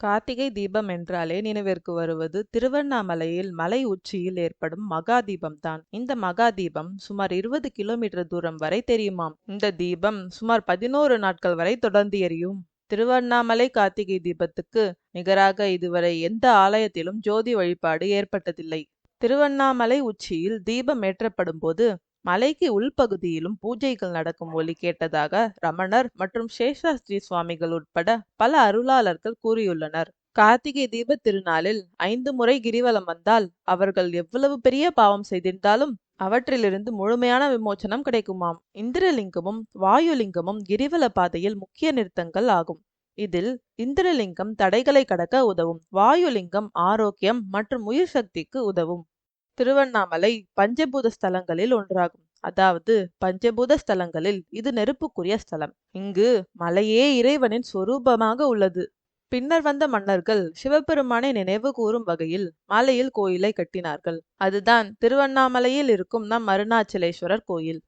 கார்த்திகை தீபம் என்றாலே நினைவிற்கு வருவது திருவண்ணாமலையில் மலை உச்சியில் ஏற்படும் மகா தீபம்தான். இந்த மகா தீபம் சுமார் இருபது கிலோமீட்டர் தூரம் வரை தெரியுமாம். இந்த தீபம் சுமார் பதினோரு நாட்கள் வரை தொடர்ந்து எரியும். திருவண்ணாமலை கார்த்திகை தீபத்துக்கு நிகராக இதுவரை எந்த ஆலயத்திலும் ஜோதி வழிபாடு ஏற்பட்டதில்லை. திருவண்ணாமலை உச்சியில் தீபம் ஏற்றப்படும் போது மலைக்கு உள்பகுதியிலும் பூஜைகள் நடக்கும் ஒலி கேட்டதாக ரமணர் மற்றும் சேஷாஸ்திரி சுவாமிகள் உட்பட பல அருளாளர்கள் கூறியுள்ளனர். கார்த்திகை தீப திருநாளில் ஐந்து முறை கிரிவலம் வந்தால் அவர்கள் எவ்வளவு பெரிய பாவம் செய்திருந்தாலும் அவற்றிலிருந்து முழுமையான விமோச்சனம் கிடைக்குமாம். இந்திரலிங்கமும் வாயுலிங்கமும் கிரிவல பாதையில் முக்கிய நிறுத்தங்கள் ஆகும். இதில் இந்திரலிங்கம் தடைகளை கடக்க உதவும் வாயுலிங்கம் ஆரோக்கியம் மற்றும் உயிர் சக்திக்கு உதவும். திருவண்ணாமலை பஞ்சபூத ஸ்தலங்களில் ஒன்றாகும். அதாவது பஞ்சபூத ஸ்தலங்களில் இது நெருப்புக்குரிய ஸ்தலம். இங்கு மலையே இறைவனின் சொரூபமாக உள்ளது. பின்னர் வந்த மன்னர்கள் சிவபெருமானை நினைவு கூறும் வகையில் மலையில் கோயிலை கட்டினார்கள். அதுதான் திருவண்ணாமலையில் இருக்கும் நம் அருணாச்சலேஸ்வரர் கோயில்.